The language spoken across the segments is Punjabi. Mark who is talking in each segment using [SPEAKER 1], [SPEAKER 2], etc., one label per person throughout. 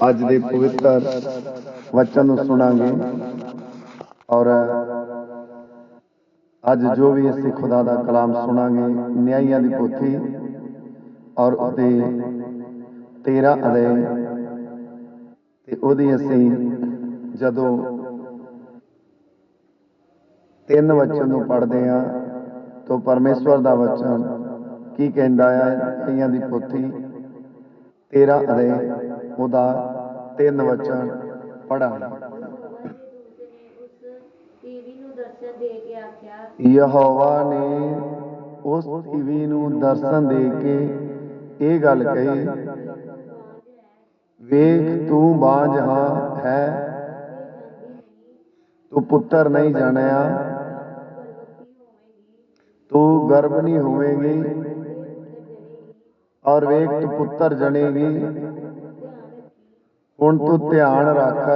[SPEAKER 1] ਅੱਜ ਦੇ ਪਵਿੱਤਰ ਵਚਨ ਨੂੰ ਸੁਣਾਂਗੇ ਔਰ ਅੱਜ ਜੋ ਵੀ ਅਸੀਂ ਖੁਦਾ ਦਾ ਕਲਾਮ ਸੁਣਾਂਗੇ, ਨਿਆਂਇਆਂ ਦੀ ਪੋਥੀ ਔਰ ਉਹਦੇ 13 ਅਧਿਆਇ ਤੇ ਉਹਦੀ ਅਸੀਂ ਜਦੋਂ ਤਿੰਨ ਵਚਨ ਨੂੰ ਪੜ੍ਹਦੇ ਆ ਤਾਂ ਪਰਮੇਸ਼ਵਰ ਦਾ ਵਚਨ ਕੀ ਕਹਿੰਦਾ ਹੈ? ਨਿਆਂਇਆਂ ਦੀ ਪੋਥੀ 13 ਅਧਿਆਇ ਉਹਦਾ ਤਿੰਨ ਵਚਨ ਪੜ੍ਹਾਂਗੇ। ਯਹੋਵਾ ਨੇ ਉਸ ਟੀਵੀ ਨੂੰ ਦਰਸ਼ਨ ਦੇ ਕੇ ਇਹ ਗੱਲ ਕਹੀ, ਵੇਖ ਤੂੰ ਬਾਝ ਹਾਂ ਹੈ, ਤੂੰ ਪੁੱਤਰ ਨਹੀਂ ਜਾਣਿਆ, ਤੂੰ ਗਰਭ ਨਹੀਂ ਹੋਵੇਗੀ, ਔਰ ਵੇਖ ਤੂੰ ਪੁੱਤਰ ਜਣੇਗੀ। ਹੁਣ ਤੂੰ ਧਿਆਨ ਰੱਖ।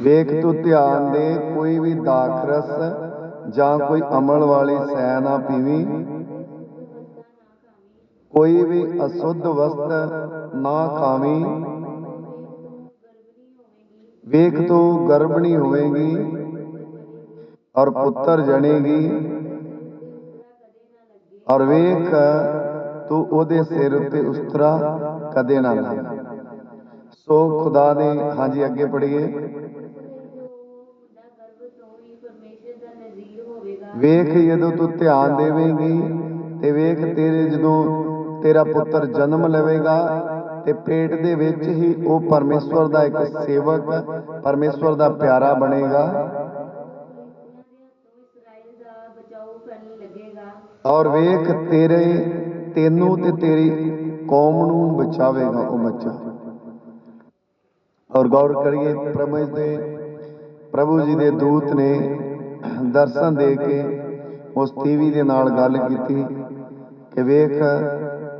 [SPEAKER 1] ਵੇਖ ਤੂੰ ਧਿਆਨ ਦੇ, ਕੋਈ ਵੀ ਦਾਖਰਸ ਜਾਂ ਕੋਈ ਅਮਲ ਵਾਲੀ ਸੈ ਨਾ ਪੀਵੀਂ। ਕੋਈ ਵੀ ਅਸੁੱਧ ਵਸਤ ਨਾ ਖਾਵੀਂ। ਵੇਖ ਤੂੰ ਗਰਭਣੀ ਹੋਵੇਗੀ ਔਰ ਪੁੱਤਰ ਜਣੇਗੀ। ਔਰ ਵੇਖ ਤੂੰ ਉਹਦੇ ਸਿਰ ਉੱਤੇ ਉਸਤਰਾ ਕਦੇ ਨਾ ਲਾ। ਸੋ ਖੁਦਾ ਦੇ ਹਾਂਜੀ, ਅੱਗੇ ਪੜ੍ਹੀਏ। ਵੇਖ ਜਦੋਂ ਤੂੰ ਧਿਆਨ ਦੇਵੇਂਗੀ ਤੇ ਵੇਖ ਤੇਰੇ ਜਦੋਂ ਤੇਰਾ ਪੁੱਤਰ ਜਨਮ ਲਵੇਗਾ ਤੇ ਪੇਟ ਦੇ ਵਿੱਚ ਹੀ ਉਹ ਪਰਮੇਸ਼ਵਰ ਦਾ ਇੱਕ ਸੇਵਕ, ਪਰਮੇਸ਼ਵਰ ਦਾ ਪਿਆਰਾ ਬਣੇਗਾ। ਔਰ ਵੇਖ ਤੇਰੇ ਤੈਨੂੰ ਤੇ ਤੇਰੀ ਕੌਮ ਨੂੰ ਬਚਾਵੇਗਾ ਉਹ ਬੱਚਾ ਔਰ ਗੌਰ ਕਰੀਏ, ਪ੍ਰਭੂ ਦੇ, ਪ੍ਰਭੂ ਜੀ ਦੇ ਦੂਤ ਨੇ ਦਰਸ਼ਨ ਦੇ ਕੇ ਉਸ ਟੀਵੀ ਦੇ ਨਾਲ ਗੱਲ ਕੀਤੀ ਕਿ ਵੇਖ,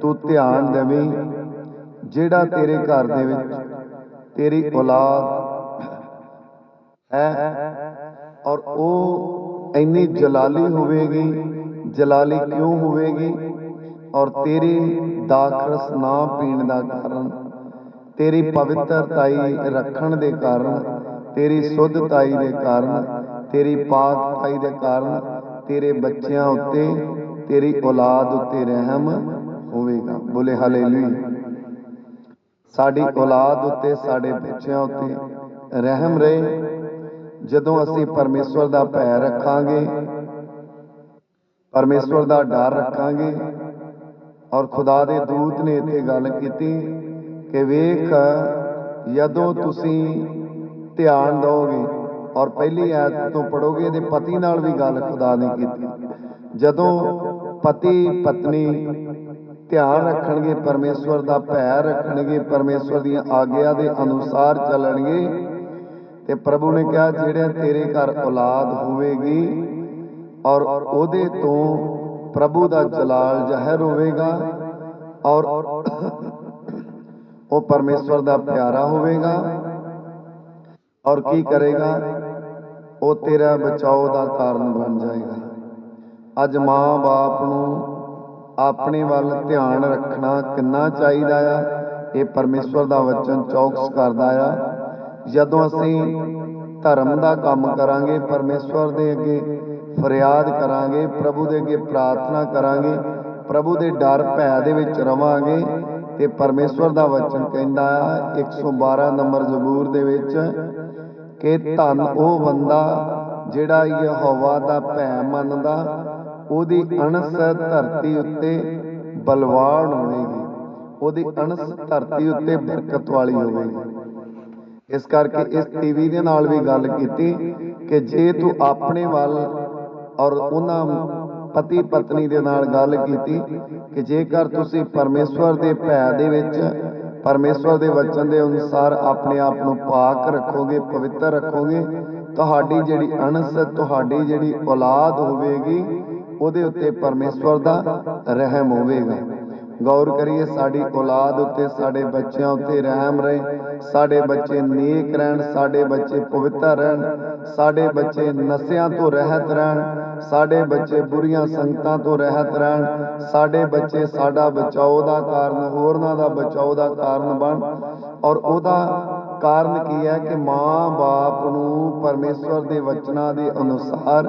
[SPEAKER 1] ਤੂੰ ਧਿਆਨ ਦੇਵੀਂ, ਜਿਹੜਾ ਤੇਰੇ ਘਰ ਦੇ ਵਿੱਚ ਤੇਰੀ ਔਲਾਦ ਹੈ ਔਰ ਉਹ ਇੰਨੀ ਜਲਾਲੀ ਹੋਵੇਗੀ, ਜਲਾਲੀ ਕਿਉਂ ਹੋਵੇਗੀ? ਔਰ ਤੇਰੀ ਦਾਖਰਸ ਨਾ ਪੀਣ ਦਾ ਕਾਰਨ, ਤੇਰੀ ਪਵਿੱਤਰਤਾਈ ਰੱਖਣ ਦੇ ਕਾਰਨ, ਤੇਰੀ ਸੁੱਧਤਾਈ ਦੇ ਕਾਰਨ, ਤੇਰੀ ਪਾਕਤਾਈ ਦੇ ਕਾਰਨ ਤੇਰੇ ਬੱਚਿਆਂ ਉੱਤੇ ਤੇਰੀ ਔਲਾਦ ਉੱਤੇ ਰਹਿਮ ਹੋਵੇਗਾ। ਬੋਲੇ ਹਾਲੇਲੂਇਆ। ਸਾਡੀ ਔਲਾਦ ਉੱਤੇ, ਸਾਡੇ ਬੱਚਿਆਂ ਉੱਤੇ ਰਹਿਮ ਰਹੇ। ਜਦੋਂ ਅਸੀਂ ਪਰਮੇਸ਼ਵਰ ਦਾ ਭੈ ਰੱਖਾਂਗੇ, ਪਰਮੇਸ਼ਵਰ ਦਾ ਡਰ ਰੱਖਾਂਗੇ ਔਰ ਖੁਦਾ ਦੇ ਦੂਤ ਨੇ ਇੱਥੇ ਗੱਲ ਕੀਤੀ ਕਿ ਵੇਖ, ਜਦੋਂ ਤੁਸੀਂ ਧਿਆਨ ਦਿਓਗੇ ਔਰ ਪਹਿਲੀ ਆਇਤ ਤੋਂ ਪੜੋਗੇ ਇਹਦੇ ਪਤੀ ਨਾਲ ਵੀ ਗੱਲ ਖੁਦਾ ਨੇ ਕੀਤੀ। ਜਦੋਂ ਪਤੀ, ਪਤਨੀ ਧਿਆਨ ਰੱਖਣਗੇ, ਪਰਮੇਸ਼ਵਰ ਦਾ ਭੈ ਰੱਖਣਗੇ, ਪਰਮੇਸ਼ਵਰ ਦੀਆਂ ਆਗਿਆ ਦੇ ਅਨੁਸਾਰ ਚੱਲਣਗੇ, ਤੇ ਪ੍ਰਭੂ ਨੇ ਕਿਹਾ, ਜਿਹੜੇ ਤੇਰੇ ਘਰ ਔਲਾਦ ਹੋਵੇਗੀ ਔਰ ਉਹਦੇ ਤੋਂ ਪ੍ਰਭੂ ਦਾ ਜਲਾਲ ਜ਼ਹਿਰ ਹੋਵੇਗਾ ਔਰ ਉਹ ਪਰਮੇਸ਼ਵਰ ਦਾ ਪਿਆਰਾ ਹੋਵੇਗਾ। ਔਰ ਕੀ ਕਰੇਗਾ? ਉਹ ਤੇਰਾ ਬਚਾਓ ਦਾ ਕਾਰਨ ਬਣ ਜਾਏਗਾ। ਅੱਜ ਮਾਂ-ਬਾਪ ਨੂੰ ਆਪਣੇ ਵੱਲ ਧਿਆਨ ਰੱਖਣਾ ਕਿੰਨਾ ਚਾਹੀਦਾ ਆ, ਇਹ ਪਰਮੇਸ਼ਵਰ ਦਾ ਵਚਨ ਚੌਕਸ ਕਰਦਾ ਆ। ਜਦੋਂ ਅਸੀਂ ਧਰਮ ਦਾ ਕੰਮ ਕਰਾਂਗੇ, ਪਰਮੇਸ਼ਵਰ ਦੇ ਅੱਗੇ ਫਰਿਆਦ ਕਰਾਂਗੇ, ਪ੍ਰਭੂ ਦੇ ਅੱਗੇ ਪ੍ਰਾਰਥਨਾ ਕਰਾਂਗੇ, ਪ੍ਰਭੂ ਦੇ ਡਰ ਭੈ ਦੇ ਵਿੱਚ ਰਵਾਂਗੇ ਤੇ ਪਰਮੇਸ਼ਵਰ ਦਾ ਵਚਨ ਕਹਿੰਦਾ ਆ 112 ਨੰਬਰ ਜ਼ਬੂਰ ਦੇ ਵਿੱਚ ਕਿ ਧੰਨ ਉਹ ਬੰਦਾ ਜਿਹੜਾ ਯਹੋਵਾ ਦਾ ਭੈ ਮੰਨਦਾ, ਉਹਦੀ ਅਣਸ ਧਰਤੀ ਉੱਤੇ ਬਲਵਾਨ ਹੋਵੇਗੀ, ਉਹਦੀ ਅਣਸ ਧਰਤੀ ਉੱਤੇ ਬਰਕਤ ਵਾਲੀ ਹੋਵੇਗੀ। ਇਸ ਕਰਕੇ ਇਸ ਟੀਵੀ ਦੇ ਨਾਲ ਵੀ ਗੱਲ ਕੀਤੀ ਕਿ ਜੇ ਤੂੰ ਆਪਣੇ ਵੱਲ ਔਰ ਉਹਨਾਂ ਪਤੀ ਪਤਨੀ ਦੇ ਨਾਲ ਗੱਲ ਕੀਤੀ ਕਿ ਜੇਕਰ ਤੁਸੀਂ ਪਰਮੇਸ਼ਵਰ ਦੇ ਭੈ ਦੇ ਵਿੱਚ, ਪਰਮੇਸ਼ਵਰ ਦੇ ਵਚਨ ਦੇ ਅਨੁਸਾਰ ਆਪਣੇ ਆਪ ਨੂੰ ਪਾਕ ਰੱਖੋਗੇ, ਪਵਿੱਤਰ ਰੱਖੋਗੇ, ਤੁਹਾਡੀ ਜਿਹੜੀ ਅਣਸ, ਤੁਹਾਡੀ ਜਿਹੜੀ ਔਲਾਦ ਹੋਵੇਗੀ, ਉਹਦੇ ਉੱਤੇ ਪਰਮੇਸ਼ਵਰ ਦਾ ਰਹਿਮ ਹੋਵੇਗਾ। ਗੌਰ ਕਰੀਏ, ਸਾਡੀ ਔਲਾਦ ਉੱਤੇ, ਸਾਡੇ ਬੱਚਿਆਂ ਉੱਤੇ ਰਹਿਮ ਰਹੇ ਸਾਡੇ ਬੱਚੇ ਨੇਕ ਰਹਿਣ, ਸਾਡੇ ਬੱਚੇ ਪਵਿੱਤਰ ਰਹਿਣ, ਸਾਡੇ ਬੱਚੇ ਨਸ਼ਿਆਂ ਤੋਂ ਰਹਿਤ ਰਹਿਣ, ਸਾਡੇ ਬੱਚੇ ਬੁਰੀਆਂ ਸੰਗਤਾਂ ਤੋਂ ਰਹਿਤ ਰਹਿਣ, ਸਾਡੇ ਬੱਚੇ ਸਾਡਾ ਬਚਾਓ ਦਾ ਕਾਰਨ, ਹੋਰਨਾਂ ਦਾ ਬਚਾਓ ਦਾ ਕਾਰਨ ਬਣ। ਔਰ ਉਹਦਾ ਕਾਰਨ ਕੀ ਹੈ ਕਿ ਮਾਂ-ਬਾਪ ਨੂੰ ਪਰਮੇਸ਼ਵਰ ਦੇ ਵਚਨਾਂ ਦੇ ਅਨੁਸਾਰ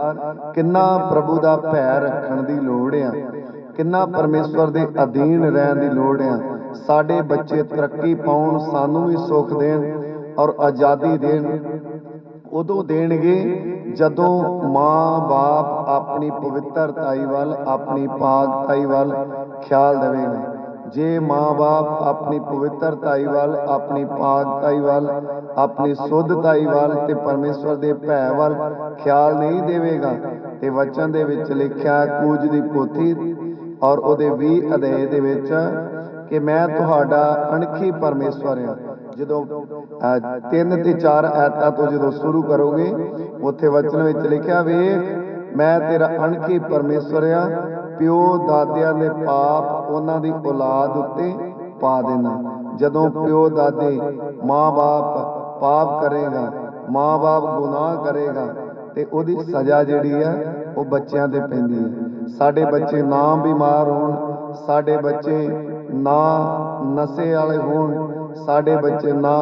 [SPEAKER 1] ਕਿੰਨਾ ਪ੍ਰਭੂ ਦਾ ਭੈ ਰੱਖਣ ਦੀ ਲੋੜ ਆ, ਕਿੰਨਾ ਪਰਮੇਸ਼ਵਰ ਦੇ ਅਧੀਨ ਰਹਿਣ ਦੀ ਲੋੜ ਆ। ਸਾਡੇ ਬੱਚੇ ਤਰੱਕੀ ਪਾਉਣ, ਸਾਨੂੰ ਵੀ ਸੁੱਖ ਦੇਣ ਔਰ ਆਜ਼ਾਦੀ ਦੇਣ। ਉਦੋਂ ਦੇਣਗੇ ਜਦੋਂ ਮਾਂ-ਬਾਪ ਆਪਣੀ ਪਵਿੱਤਰ ਤਾਈ ਵੱਲ, ਆਪਣੀ ਪਾਕ ਤਾਈ ਵੱਲ ਖਿਆਲ ਦੇਵੇਗਾ। ਜੇ ਮਾਂ-ਬਾਪ ਆਪਣੀ ਪਵਿੱਤਰ ਤਾਈ ਵੱਲ, ਆਪਣੀ ਪਾਕਤਾਈ ਵੱਲ, ਆਪਣੀ ਸੁੱਧ ਤਾਈ ਵੱਲ ਤੇ ਪਰਮੇਸ਼ਵਰ ਦੇ ਭੈ ਵੱਲ ਖਿਆਲ ਨਹੀਂ ਦੇਵੇਗਾ, ਤੇ ਵਚਨ ਦੇ ਵਿੱਚ ਲਿਖਿਆ ਕੂਜ ਦੀ ਪੋਥੀ ਔਰ ਉਹਦੇ 20 ਅਧਿਆਏ ਦੇ ਵਿੱਚ ਕਿ ਮੈਂ ਤੁਹਾਡਾ ਅਣਖੀ ਪਰਮੇਸ਼ਵਰ ਹਾਂ। ਜਦੋਂ ਤਿੰਨ ਤੇ ਚਾਰ ਐਤਾਂ ਤੋਂ ਜਦੋਂ ਸ਼ੁਰੂ ਕਰੋਗੇ, ਉੱਥੇ ਵਚਨ ਵਿੱਚ ਲਿਖਿਆ ਵੇਖ ਮੈਂ ਤੇਰਾ ਅਣਖੀ ਪਰਮੇਸ਼ਵਰ ਆ ਪਿਓ ਦਾਦਿਆਂ ਦੇ ਪਾਪ ਉਹਨਾਂ ਦੀ ਔਲਾਦ ਉੱਤੇ ਪਾ ਦੇਣਾ। ਜਦੋਂ ਪਿਓ ਦਾਦੇ ਮਾਂ-ਬਾਪ ਪਾਪ ਕਰੇਗਾ, ਮਾਂ-ਬਾਪ ਗੁਨਾਹ ਕਰੇਗਾ, ਤੇ ਉਹਦੀ ਸਜ਼ਾ ਜਿਹੜੀ ਆ, ਉਹ ਬੱਚਿਆਂ ਤੇ ਪੈਂਦੀ ਹੈ ਸਾਡੇ ਬੱਚੇ ਨਾ ਬਿਮਾਰ ਹੋਣ, ਸਾਡੇ ਬੱਚੇ ਨਾ ਨਸ਼ੇ ਵਾਲੇ ਹੋਣ, ਸਾਡੇ ਬੱਚੇ ਨਾ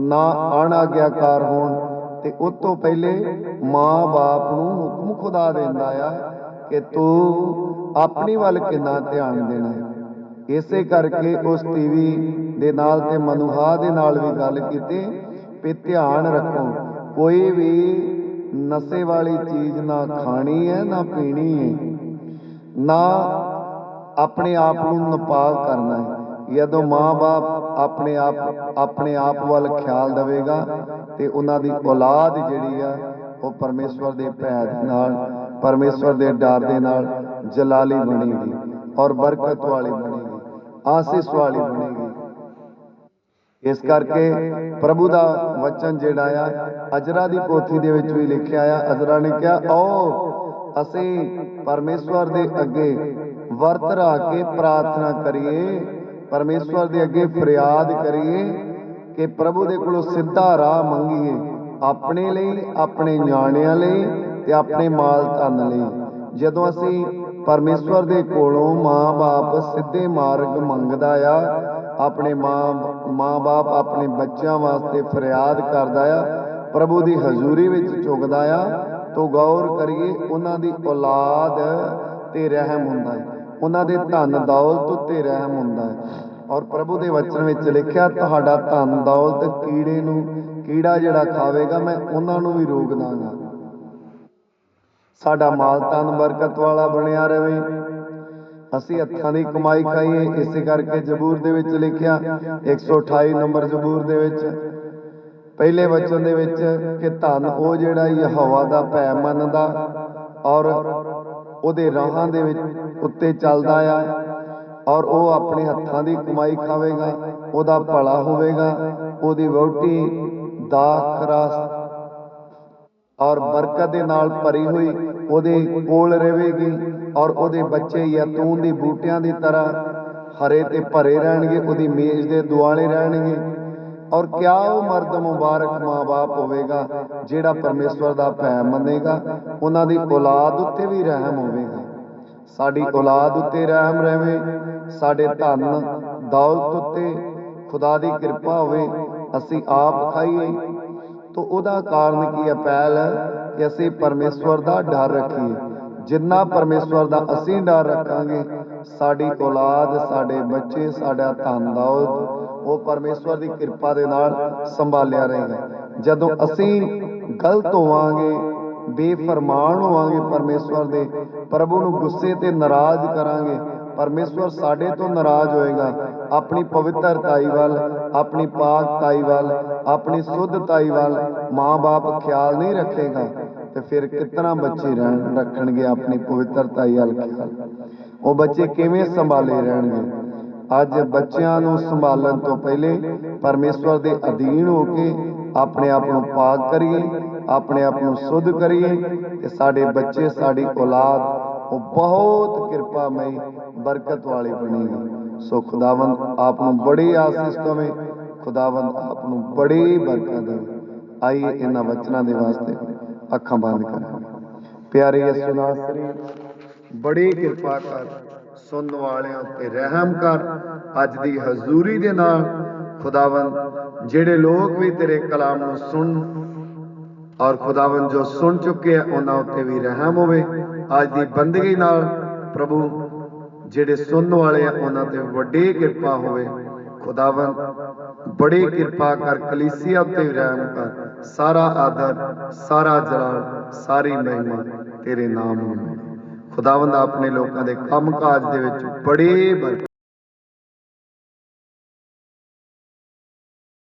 [SPEAKER 1] ਨਾ ਅਣਆਗਿਆਕਾਰ ਹੋਣ। ਤੇ ਉਸ ਤੋਂ ਪਹਿਲੇ ਮਾਂ-ਬਾਪ ਨੂੰ ਹੁਕਮ ਖੁਦਾ ਦਿੰਦਾ ਆ ਕਿ ਤੂੰ ਆਪਣੀ ਵੱਲ ਕਿੰਨਾ ਧਿਆਨ ਦੇਣਾ ਹੈ। ਇਸੇ ਕਰਕੇ ਉਸ ਟੀਵੀ ਦੇ ਨਾਲ ਤੇ ਮਨੁਹਾ ਦੇ ਨਾਲ ਵੀ ਗੱਲ ਕੀਤੀ ਵੀ ਧਿਆਨ ਰੱਖੋ, ਕੋਈ ਵੀ ਨਸ਼ੇ ਵਾਲੀ ਚੀਜ਼ ਨਾ ਖਾਣੀ ਹੈ, ਨਾ ਪੀਣੀ ਹੈ, ਨਾ ਆਪਣੇ ਆਪ ਨੂੰ ਨਪਾਕ ਕਰਨਾ ਹੈ। ਜਦੋਂ ਮਾਂ-ਬਾਪ ਆਪਣੇ ਆਪ ਆਪਣੇ ਆਪ ਵੱਲ ਖਿਆਲ ਦੇਵੇਗਾ ਤੇ ਉਹਨਾਂ ਦੀ ਔਲਾਦ ਜਿਹੜੀ ਆ, ਉਹ ਪਰਮੇਸ਼ਵਰ ਦੇ ਭੈ ਦੇ ਨਾਲ, ਪਰਮੇਸ਼ਵਰ ਦੇ ਡਰ ਦੇ ਨਾਲ ਜਲਾਲੀ ਬਣੇਗੀ ਔਰ ਬਰਕਤ ਵਾਲੀ ਬਣੇਗੀ, ਆਸੀਸ ਵਾਲੀ ਬਣੇਗੀ। ਇਸ ਕਰਕੇ ਪ੍ਰਭੂ ਦਾ ਵਚਨ ਜਿਹੜਾ ਆ, ਅਜਰਾ ਦੀ ਪੋਥੀ ਦੇ ਵਿੱਚ ਵੀ ਲਿਖਿਆ ਆ, ਅਜਰਾ ਨੇ ਕਿਹਾ ਓ ਅਸੀਂ ਪਰਮੇਸ਼ਵਰ ਦੇ ਅੱਗੇ ਵਰਤ ਰੱਖ ਕੇ ਪ੍ਰਾਰਥਨਾ ਕਰੀਏ, ਪਰਮੇਸ਼ਵਰ ਦੇ ਅੱਗੇ ਫਰਿਆਦ ਕਰੀਏ ਕਿ ਪ੍ਰਭੂ ਦੇ ਕੋਲੋਂ ਸਿੱਧਾ ਰਾਹ ਮੰਗੀਏ, ਆਪਣੇ ਲਈ, ਆਪਣੇ ਨਿਆਣਿਆਂ ਲਈ ਤੇ ਆਪਣੇ ਮਾਲ ਧਨ ਲਈ। ਜਦੋਂ ਅਸੀਂ ਪਰਮੇਸ਼ਵਰ ਦੇ ਕੋਲੋਂ ਮਾਂ-ਬਾਪ ਸਿੱਧੇ ਮਾਰਗ ਮੰਗਦਾ ਆ, ਆਪਣੇ ਮਾਂ, ਮਾਂ-ਬਾਪ ਆਪਣੇ ਬੱਚਿਆਂ ਵਾਸਤੇ ਫਰਿਆਦ ਕਰਦਾ ਆ, ਪ੍ਰਭੂ ਦੀ ਹਜ਼ੂਰੀ ਵਿੱਚ ਝੁਕਦਾ ਆ, ਤੋ ਗੌਰ ਕਰੀਏ, ਉਹਨਾਂ ਦੀ ਔਲਾਦ ਤੇ ਰਹਿਮ ਹੁੰਦਾ ਹੈ। ਉਹਨਾਂ ਦੇ ਧਨ ਦੌਲਤ ਉੱਤੇ ਰਹਿਮ ਹੁੰਦਾ ਹੈ। ਔਰ ਪ੍ਰਭੂ ਦੇ ਵਚਨ ਵਿੱਚ ਲਿਖਿਆ, ਤੁਹਾਡਾ ਧਨ ਦੌਲਤ ਕੀੜੇ ਨੂੰ, ਕੀੜਾ ਜਿਹੜਾ ਖਾਵੇਗਾ, ਮੈਂ ਉਹਨਾਂ ਨੂੰ ਵੀ ਰੋਕ ਦਾਂਗਾ। ਸਾਡਾ ਮਾਲ ਤਨ ਬਰਕਤ ਵਾਲਾ ਬਣਿਆ ਰਹੇ ਅਸੀਂ ਹੱਥਾਂ ਦੀ ਕਮਾਈ ਖਾਈਏ, ਇਸੇ ਕਰਕੇ ਜ਼ਬੂਰ ਦੇ ਵਿੱਚ ਲਿਖਿਆ 128 ਨੰਬਰ ਜ਼ਬੂਰ ਦੇ ਵਿੱਚ, ਪਹਿਲੇ ਵਚਨ ਦੇ ਵਿੱਚ ਕਿ ਧਨ ਉਹ ਜਿਹੜਾ ਯਹੋਵਾ ਦਾ ਭੈ ਮੰਨਦਾ ਔਰ ਉਹਦੇ ਰਾਹਾਂ ਦੇ ਵਿੱਚ ਉੱਤੇ ਚੱਲਦਾ ਆ ਔਰ ਉਹ ਆਪਣੇ ਹੱਥਾਂ ਦੀ ਕਮਾਈ ਖਾਵੇਗਾ, ਉਹਦਾ ਭਲਾ ਹੋਵੇਗਾ, ਉਹਦੀ ਵਹੁਟੀ ਦਾਖਰਾ ਔਰ ਬਰਕਤ ਦੇ ਨਾਲ ਭਰੀ ਹੋਈ ਉਹਦੇ ਕੋਲ ਰਹੇਗੀ ਔਰ ਉਹਦੇ ਬੱਚੇ ਯਤੂਨ ਦੀ ਬੂਟਿਆਂ ਦੀ ਤਰ੍ਹਾਂ ਹਰੇ ਤੇ ਭਰੇ ਰਹਿਣਗੇ, ਉਹਦੀ ਮੇਜ਼ ਦੇ ਦੁਆਲੇ ਰਹਿਣਗੇ ਔਰ ਕਿਆ ਉਹ ਮਰਦ ਮੁਬਾਰਕ ਮਾਂ-ਬਾਪ ਹੋਵੇਗਾ ਜਿਹੜਾ ਪਰਮੇਸ਼ਵਰ ਦਾ ਭੈ ਮੰਨੇਗਾ, ਉਹਨਾਂ ਦੀ ਔਲਾਦ ਉੱਤੇ ਵੀ ਰਹਿਮ ਹੋਵੇਗਾ। ਸਾਡੀ ਔਲਾਦ ਉੱਤੇ ਰਹਿਮ ਰਹੇ ਸਾਡੇ ਧਨ ਦੌਲਤ ਉੱਤੇ ਖੁਦਾ ਦੀ ਕਿਰਪਾ ਹੋਵੇ, ਅਸੀਂ ਆਪ ਖਾਈਏ। ਤਾਂ ਉਹਦਾ ਕਾਰਨ ਕੀ ਹੈ ਪਹਿਲ ਕਿ ਅਸੀਂ ਪਰਮੇਸ਼ਵਰ ਦਾ ਡਰ ਰੱਖੀਏ। ਜਿੰਨਾ ਪਰਮੇਸ਼ਵਰ ਦਾ ਅਸੀਂ ਡਰ ਰੱਖਾਂਗੇ, ਸਾਡੀ ਔਲਾਦ, ਸਾਡੇ ਬੱਚੇ, ਸਾਡਾ ਧਨ ਦੌਲਤ, ਉਹ ਪਰਮੇਸ਼ਵਰ ਦੀ ਕਿਰਪਾ ਦੇ ਨਾਲ ਸੰਭਾਲਿਆ ਰਹੇਗਾ। ਜਦੋਂ ਅਸੀਂ ਗਲਤ ਹੋਵਾਂਗੇ ਬੇਫਰਮਾਨ ਹੋਵਾਂਗੇ ਪਰਮੇਸ਼ਵਰ ਦੇ। ਪ੍ਰਭੂ ਨੂੰ ਗੁੱਸੇ ਤੇ ਨਾਰਾਜ਼ ਕਰਾਂਗੇ। ਪਰਮੇਸ਼ਵਰ ਸਾਡੇ ਤੋਂ ਨਾਰਾਜ਼ ਹੋਏਗਾ। ਆਪਣੀ ਪਵਿੱਤਰਤਾਈ ਵੱਲ, ਆਪਣੀ ਪਾਕਤਾਈ ਵੱਲ, ਆਪਣੀ ਸੁੱਧਤਾਈ ਵੱਲ ਮਾਂ-ਬਾਪ ਖਿਆਲ ਨਹੀਂ ਰੱਖੇਗਾ। ਤੇ ਫਿਰ ਕਿਤਨਾ ਬੱਚੇ ਰਹਿਣ, ਰੱਖਣਗੇ ਆਪਣੀ ਪਵਿੱਤਰਤਾਈ ਵੱਲ ਖਿਆਲ। ਉਹ ਬੱਚੇ ਕਿਵੇਂ ਸੰਭਾਲੇ ਰਹਿਣਗੇ? ਅੱਜ ਬੱਚਿਆਂ ਨੂੰ ਸੰਭਾਲਣ ਤੋਂ ਪਹਿਲੇ ਪਰਮੇਸ਼ਵਰ ਦੇ ਅਧੀਨ ਹੋ ਕੇ ਆਪਣੇ ਆਪ ਨੂੰ ਪਾਕ ਕਰੀਏ। ਆਪਣੇ ਆਪ ਨੂੰ ਸੁੱਧ ਕਰੀਏ ਤੇ ਸਾਡੇ ਬੱਚੇ, ਸਾਡੀ ਔਲਾਦ, ਉਹ ਬਹੁਤ ਕਿਰਪਾਮਈ, ਬਰਕਤ ਵਾਲੀ ਬਣੇਗੀ ਸੋ ਖੁਦਾਵੰਦ ਆਪ ਨੂੰ ਬੜੀ ਆਸੀਸ ਦੇਵੇ, ਖੁਦਾਵੰਦ ਆਪ ਨੂੰ ਬੜੀ ਬਰਕਤ ਦੇਵੇ। ਆਈਏ ਇਹਨਾਂ ਵਚਨਾਂ ਦੇ ਵਾਸਤੇ ਅੱਖਾਂ ਬੰਦ ਕਰਾਂ ਪਿਆਰੇ ਯਿਸੂ ਨਾਸਰੀ, ਬੜੀ ਕਿਰਪਾ ਕਰ, ਸੁਣਨ ਵਾਲਿਆਂ ਤੇ ਰਹਿਮ ਕਰ। ਅੱਜ ਦੀ ਹਜ਼ੂਰੀ ਦੇ ਨਾਲ, ਖੁਦਾਵੰਦ, ਜਿਹੜੇ ਲੋਕ ਵੀ ਤੇਰੇ ਕਲਾਮ ਨੂੰ ਸੁਣਨ ਔਰ ਖੁਦਾਵੰਦ ਜੋ ਸੁਣ ਚੁੱਕੇ ਆ, ਉਹਨਾਂ ਉੱਤੇ ਵੀ ਰਹਿਮ ਹੋਵੇ। ਅੱਜ ਦੀ ਬੰਦਗੀ ਨਾਲ ਪ੍ਰਭੂ ਜਿਹੜੇ ਸੁਣਨ ਵਾਲੇ ਆ, ਉਹਨਾਂ ਤੇ ਵੱਡੀ ਕਿਰਪਾ ਹੋਵੇ। ਖੁਦਾਵੰਦ ਬੜੀ ਕਿਰਪਾ ਕਰ, ਕਲੀਸਿਆ ਉੱਤੇ ਵੀ ਰਹਿਮ ਕਰ। ਸਾਰਾ ਆਦਰ, ਸਾਰਾ ਜਲਾਲ, ਸਾਰੀ ਮਹਿਮਾ ਤੇਰੇ ਨਾਮ ਨੂੰ ਮਿਲੇ। ਖੁਦਾਵੰਦ ਆਪਣੇ ਲੋਕਾਂ ਦੇ ਕੰਮਕਾਜ ਦੇ ਵਿੱਚ ਬੜੇ